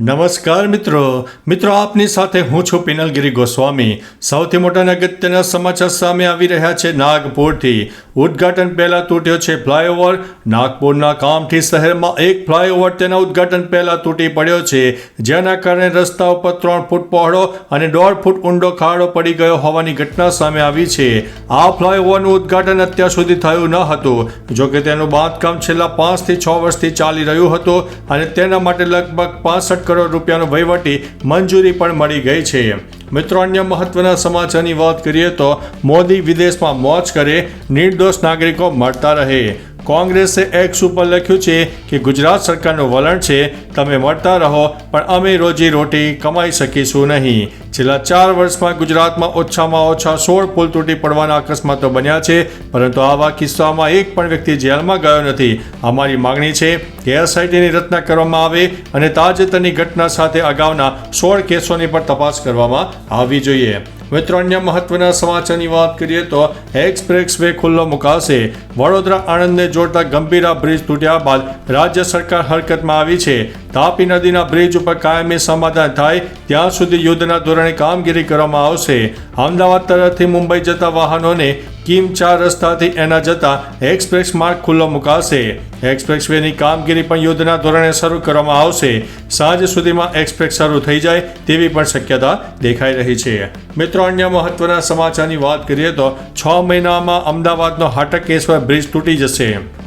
નમસ્કાર મિત્રો. મિત્રો, આપની સાથે હું છું પિનલગીરી ગોસ્વામી. સૌથી મોટા અગત્યના સમાચાર સામે આવી રહ્યા છે નાગપુરથી. ઉદ્ઘાટન પહેલા તૂટ્યો છે ફ્લાયઓવર. નાગપુરના કામથી શહેરમાં એક ફ્લાયઓવર તેના ઉદ્ઘાટન પહેલા તૂટી પડ્યો છે, જેના કારણે રસ્તા ઉપર ત્રણ ફૂટ પહોળો અને દોઢ ફૂટ ઊંડો ખાડો પડી ગયો હોવાની ઘટના સામે આવી છે. આ ફ્લાયઓવરનું ઉદ્ઘાટન અત્યાર સુધી થયું ન હતું, જોકે તેનું બાંધકામ છેલ્લા પાંચથી છ વર્ષથી ચાલી રહ્યું હતું અને તેના માટે લગભગ પાસઠ કરોડ રૂપિયાનો વહીવટી મંજૂરી પણ મળી ગઈ છે. મિત્રો, અન્ય મહત્વના સમાચારની વાત કરીએ તો મોદી વિદેશમાં મોજ કરે, નિર્દોષ નાગરિકો મળતા રહે. કોંગ્રેસે એક્સ ઉપર લખ્યું છે કે ગુજરાત સરકારનું વલણ છે, તમે મળતા રહો, પણ અમે રોજી રોટી કમાઈ શકીશું નહીં. છેલ્લા ચાર વર્ષમાં ગુજરાતમાં ઓછામાં ઓછા સોળ પુલ તૂટી પડવાના અકસ્માતો બન્યા છે, પરંતુ આવા કિસ્સામાં એક પણ વ્યક્તિ જેલમાં ગયો નથી. અમારી માંગણી છે કે એસઆઈટીની રચના કરવામાં આવે અને તાજેતરની ઘટના સાથે અગાઉના સોળ કેસોની પણ તપાસ કરવામાં આવવી જોઈએ. મિત્રો, અન્ય મહત્વના સમાચારની વાત કરીએ તો એક્સપ્રેસ વે ખુલ્લો મુકાશે. વડોદરા આણંદને જોડતા ગંભીરા બ્રિજ તૂટ્યા બાદ રાજ્ય સરકાર હરકતમાં આવી છે. તાપી નદીના બ્રિજ ઉપર કાયમી સમાધાન થાય, ત્યાં સુધી યુદ્ધના ધોરણે કામગીરી કરવામાં આવશે. અમદાવાદ તરફથી મુંબઈ જતા વાહનોને કિમ ચાર રસ્તાથી એના જતા એક્સપ્રેસ માર્ગ ખુલ્લો મુકાશે. એક્સપ્રેસ વેની કામગીરી પણ યુદ્ધના ધોરણે શરૂ કરવામાં આવશે. સાંજ સુધીમાં એક્સપ્રેસ શરૂ થઈ જાય તેવી પણ શક્યતા દેખાઈ રહી છે. મિત્રો, અન્ય મહત્વના સમાચારની વાત કરીએ તો છ મહિનામાં અમદાવાદનો હાટકેશ્વર બ્રિજ તૂટી જશે.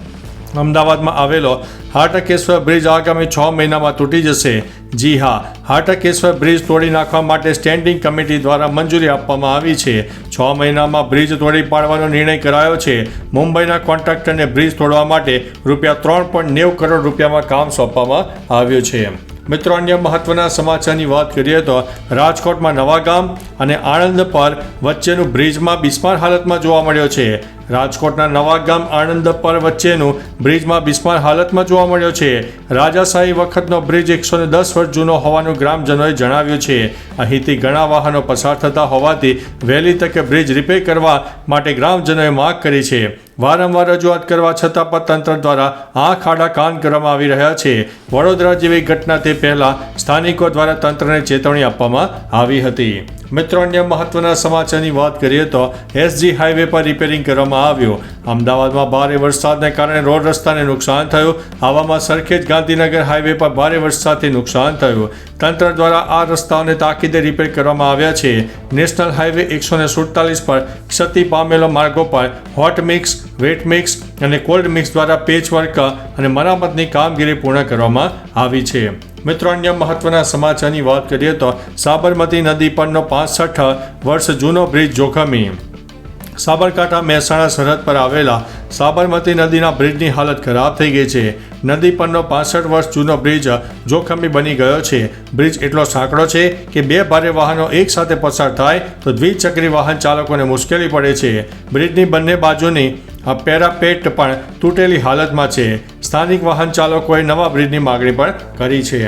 અમદાવાદમાં આવેલો હાટકેશ્વર બ્રિજ આગામી છ મહિનામાં તૂટી જશે. જી હા, હાટકેશ્વર બ્રિજ તોડી નાખવા માટે સ્ટેન્ડિંગ કમિટી દ્વારા મંજૂરી આપવામાં આવી છે. છ મહિનામાં બ્રિજ તોડી પાડવાનો નિર્ણય કરાયો છે. મુંબઈના કોન્ટ્રાક્ટરને બ્રિજ તોડવા માટે રૂપિયા ત્રણ પોઈન્ટ નેવું કરોડ રૂપિયામાં કામ સોંપવામાં આવ્યું છે. મિત્રો, અન્ય મહત્વના સમાચારની વાત કરીએ તો રાજકોટમાં નવાગામ અને આણંદ પર વચ્ચેનું બ્રિજમાં બિસ્માર હાલતમાં જોવા મળ્યો છે. રાજકોટના નવાગામ આણંદ પર વચ્ચેનું બ્રિજમાં બિસ્માર હાલતમાં જોવા મળ્યો છે. રાજાશાહી વખતનો બ્રિજ એકસો દસ વર્ષ જૂનો હોવાનું ગ્રામજનોએ જણાવ્યું છે. અહીંથી ઘણા વાહનો પસાર થતા હોવાથી વહેલી તકે બ્રિજ રિપેર કરવા માટે ગ્રામજનોએ માગ કરી છે. વારંવાર રજૂઆત કરવા છતાં પણ તંત્ર દ્વારા આંખ આડા કાન કરવામાં આવી રહ્યા છે. વડોદરા જેવી ઘટના તે પહેલા સ્થાનિકો દ્વારા તંત્રને ચેતવણી આપવામાં આવી હતી. મિત્રો, અન્ય મહત્વના સમાચારની વાત કરીએ તો એસજી હાઈવે પર રિપેરિંગ કરવામાં આવ્યું. અમદાવાદમાં ભારે વરસાદને કારણે રોડ રસ્તાને નુકસાન થયું. આવામાં સરખેજ ગાંધીનગર હાઈવે પર ભારે વરસાદથી નુકસાન થયું. તંત્ર દ્વારા આ રસ્તાઓને તાકીદે રિપેર કરવામાં આવ્યા છે. નેશનલ હાઈવે એકસો ને સુડતાલીસ પર ક્ષતિ પામેલો માર્ગો પર હોટ મિક્સ, વેટ મિક્સ અને કોલ્ડ મિક્સ દ્વારા પેચ વર્ક અને મરામતની કામગીરી પૂર્ણ કરવામાં આવી છે. મિત્રો, અન્ય મહત્વના સમાચારની વાત કરીએ તો સાબરમતી નદી પરનો પાસઠ વર્ષ જૂનો બ્રિજ જોખમી. સાબરકાંઠા મહેસાણા સરહદ પર આવેલા સાબરમતી નદીના બ્રિજની હાલત ખરાબ થઈ ગઈ છે. નદી પરનો પાસઠ વર્ષ જૂનો બ્રિજ જોખમી બની ગયો છે. બ્રિજ એટલો સાંકડો છે કે બે ભારે વાહનો એકસાથે પસાર થાય તો દ્વિચક્રી વાહન ચાલકોને મુશ્કેલી પડે છે. બ્રિજની બંને બાજુની પેરાપેટ પણ તૂટેલી હાલતમાં છે. સ્થાનિક વાહન ચાલકોએ નવા બ્રિજની માગણી પણ કરી છે.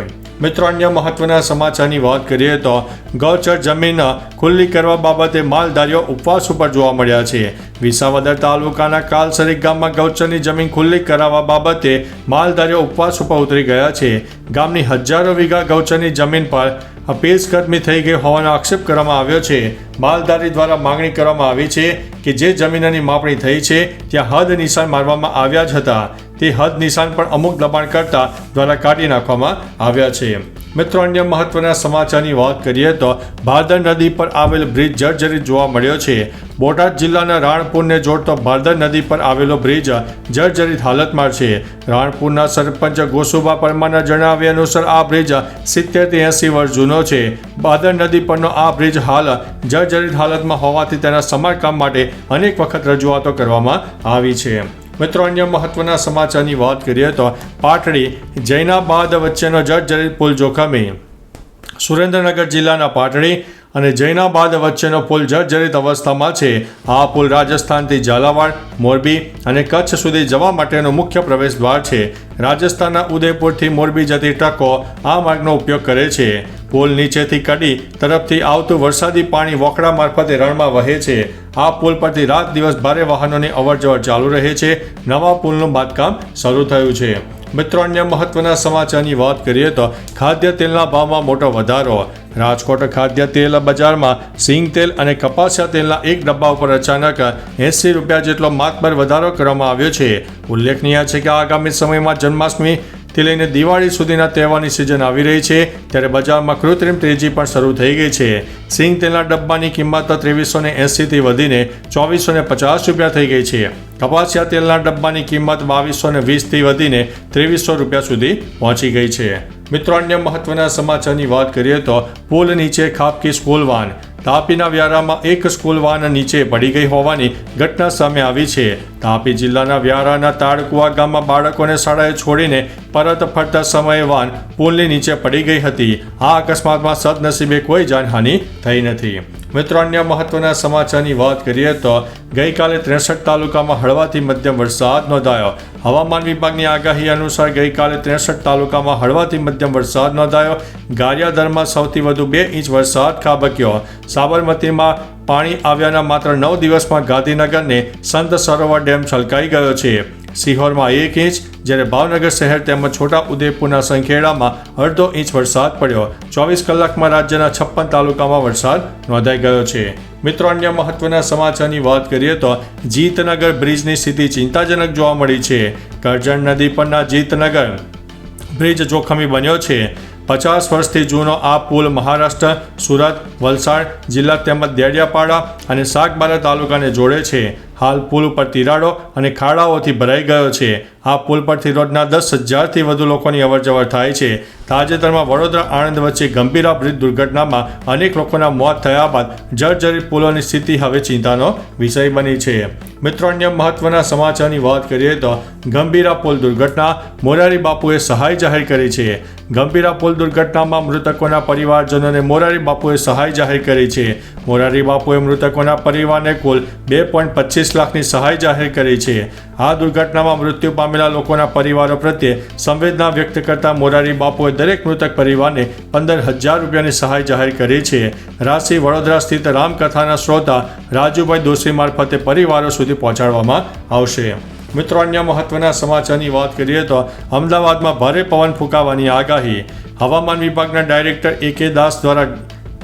મિત્રો, અન્ય મહત્વના સમાચારની વાત કરીએ તો ગૌચર જમીન ખુલ્લી કરવા બાબતે માલધારીઓ ઉપવાસ ઉપર જોવા મળ્યા છે. વિસાવદર તાલુકાના કાલસરી ગામમાં ગૌચરની જમીન ખુલ્લી કરાવવા બાબતે માલધારીઓ ઉપવાસ ઉપર ઉતરી ગયા છે. ગામની હજારો વીઘા ગૌચરની જમીન પર પેશકદમી થઈ ગઈ હોવાનો આક્ષેપ કરવામાં આવ્યો છે. માલધારી દ્વારા માંગણી કરવામાં આવી છે કે જે જમીનની માપણી થઈ છે, ત્યાં હદ નિશાન મારવામાં આવ્યા જ હતા. તે હદ નિશાન પણ અમુક દબાણકર્તા દ્વારા કાઢી નાખવામાં આવ્યા છે. મિત્રો, અન્ય મહત્વના સમાચારની વાત કરીએ તો ભાદર નદી પર આવેલ બ્રિજ જર્જરિત જોવા મળ્યો છે. બોટાદ જિલ્લાના રાણપુરને જોડતો ભાદર નદી પર આવેલો બ્રિજ જર્જરિત હાલતમાં છે. રાણપુરના સરપંચ ગોસુબા પરમારના જણાવ્યા અનુસાર આ બ્રિજ સિત્તેરથી એંસી વર્ષ જૂનો છે. ભાદર નદી પરનો આ બ્રિજ હાલ જર્જરિત હાલતમાં હોવાથી તેના સમારકામ માટે અનેક વખત રજૂઆતો કરવામાં આવી છે. મિત્રો, અન્ય મહત્વના સમાચારની વાત કરીએ તો પાટડી જૈનાબાદ વચ્ચેનો જર્જરિત પુલ જોખમી. સુરેન્દ્રનગર જિલ્લાના પાટડી અને જૈનાબાદ વચ્ચેનો પુલ જર્જરિત અવસ્થામાં છે. આ પુલ રાજસ્થાનથી ઝાલાવાડ, મોરબી અને કચ્છ સુધી જવા માટેનો મુખ્ય પ્રવેશ દ્વાર છે. રાજસ્થાનના ઉદયપુરથી મોરબી જતી ટ્રકો આ માર્ગનો ઉપયોગ કરે છે. પુલ નીચેથી કડી તરફથી આવતું વરસાદી પાણી વોકડા મારફતે રણમાં વહે છે. આ પુલ પરથી રાત દિવસ ભારે વાહનોની અવરજવર ચાલુ રહે છે. નવા પુલનું બાંધકામ શરૂ થયું છે. મિત્રો, અન્ય મહત્વના સમાચારની વાત કરીએ તો ખાદ્ય તેલના ભાવમાં મોટો વધારો. રાજકોટ ખાદ્ય તેલ બજારમાં સિંગ તેલ અને કપાસિયા તેલના એક ડબ્બા ઉપર અચાનક એંસી રૂપિયા જેટલો માતબર વધારો કરવામાં આવ્યો છે. ઉલ્લેખનીય છે કે આગામી સમયમાં જન્માષ્ટમી થી લઈને દિવાળી સુધીના તહેવારની સિઝન આવી રહી છે. ત્યારે બજારમાં કૃત્રિમ તેજી પણ શરૂ થઈ ગઈ છે. સિંગ તેલના ડબ્બાની કિંમત ત્રેવીસો ને એંસીથી વધીને ચોવીસો ને પચાસ રૂપિયા થઈ ગઈ છે. કપાસિયા તેલના ડબ્બાની કિંમત બાવીસો ને વીસથી વધીને ત્રેવીસો રૂપિયા સુધી પહોંચી ગઈ છે. મિત્રો, અન્ય મહત્વના સમાચારની વાત કરીએ તો પુલ નીચે ખાબકી સ્કૂલ વાન. તાપીના વ્યારામાં એક સ્કૂલ વાન નીચે પડી ગઈ હોવાની ઘટના સામે આવી છે. તાપી જિલ્લાના વ્યારાના તાળકુવા ગામમાં બાળકોને શાળાએ છોડીને પરત ફરતા સમયે વાન પુલની નીચે પડી ગઈ હતી. આ અકસ્માતમાં સદનસીબે કોઈ જાનહાનિ થઈ નથી. મિત્રો, અન્ય મહત્વના સમાચારની વાત કરીએ તો ગઈકાલે ત્રેસઠ તાલુકામાં હળવાથી મધ્યમ વરસાદ નોંધાયો. હવામાન વિભાગની આગાહી અનુસાર ગઈકાલે ત્રેસઠ તાલુકામાં હળવાથી મધ્યમ વરસાદ નોંધાયો. ગારિયાદરમાં સૌથી વધુ બે ઇંચ વરસાદ ખાબક્યો. સાબરમતીમાં પાણી આવ્યાના માત્ર નવ દિવસમાં ગાંધીનગરને સંત સરોવર ડેમ છલકાઈ ગયો છે. સિહોરમાં એક ઇંચ, જ્યારે ભાવનગર શહેર તેમજ છોટા ઉદેપુરના સંખેડામાં અડધો ઇંચ વરસાદ પડ્યો. ચોવીસ કલાકમાં રાજ્યના છપ્પન તાલુકામાં વરસાદ નોંધાઈ ગયો છે. મિત્રો, અન્ય મહત્વના સમાચારની વાત કરીએ તો જીતનગર બ્રિજની સ્થિતિ ચિંતાજનક જોવા મળી છે. કરજણ નદી પરના જીતનગર બ્રિજ જોખમી બન્યો છે. પચાસ વર્ષથી જૂનો આ પુલ મહારાષ્ટ્ર, સુરત, વલસાડ જિલ્લા તેમજ દેડિયાપાડા અને સાગબારા તાલુકાને જોડે છે. હાલ પુલ ઉપર તિરાડો અને ખાડાઓથી ભરાઈ ગયો છે. આ પુલ પરથી રોજના દસ હજારથી વધુ લોકોની અવરજવર થાય છે. તાજેતરમાં વડોદરા આણંદ વચ્ચે ગંભીરા બ્રિજ દુર્ઘટનામાં અનેક લોકોના મોત થયા બાદ જર્જરિત પુલોની સ્થિતિ હવે ચિંતાનો વિષય બની છે. મિત્રો, અન્ય મહત્વના સમાચારની વાત કરીએ તો ગંભીરા પુલ દુર્ઘટના મોરારી બાપુએ સહાય જાહેર કરી છે. ગંભીરા પુલ દુર્ઘટનામાં મૃતકોના પરિવારજનોને મોરારી બાપુએ સહાય જાહેર કરી છે. મોરારી બાપુએ મૃતકોના પરિવારને કુલ બે પોઈન્ટ પચીસ લાખની સહાય જાહેર કરી છે. આ દુર્ઘટનામાં મૃત્યુ પામેલા લોકોના પરિવારો પ્રત્યે સંવેદના વ્યક્ત કરતા મોરારી બાપુએ દરેક મૃતક પરિવારને પંદર હજાર રૂપિયાની સહાય જાહેર કરી છે. રાશિ વડોદરા સ્થિત રામકથાના શ્રોતા રાજુભાઈ દોશી મારફતે પરિવારો સુધી પહોંચાડવામાં આવશે. મિત્રો, અન્ય મહત્વના સમાચારની વાત કરીએ તો અમદાવાદમાં ભારે પવન ફૂંકાવાની આગાહી. હવામાન વિભાગના ડાયરેક્ટર એ કે દાસ દ્વારા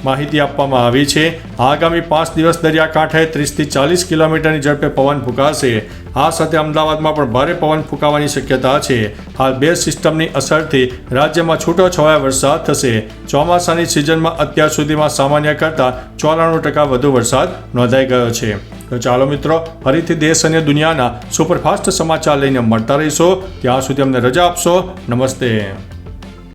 માહિતી આપવામાં આવી છે. આગામી પાંચ દિવસ દરિયાકાંઠે ત્રીસથી ચાલીસ કિલોમીટરની ઝડપે પવન ફૂંકાશે. આ સાથે અમદાવાદમાં પણ ભારે પવન ફૂંકાવાની શક્યતા છે. હાલ બે સિસ્ટમની અસરથી રાજ્યમાં છૂટો છવાયા વરસાદ થશે. ચોમાસાની સિઝનમાં અત્યાર સુધીમાં સામાન્ય કરતાં ચોરાણું ટકા વધુ વરસાદ નોંધાઈ ગયો છે. તો ચાલો મિત્રો, ફરીથી દેશ અને દુનિયાના સુપરફાસ્ટ સમાચાર લઈને મળતા રહીશો. ત્યાં સુધી અમને રજા આપશો. નમસ્તે.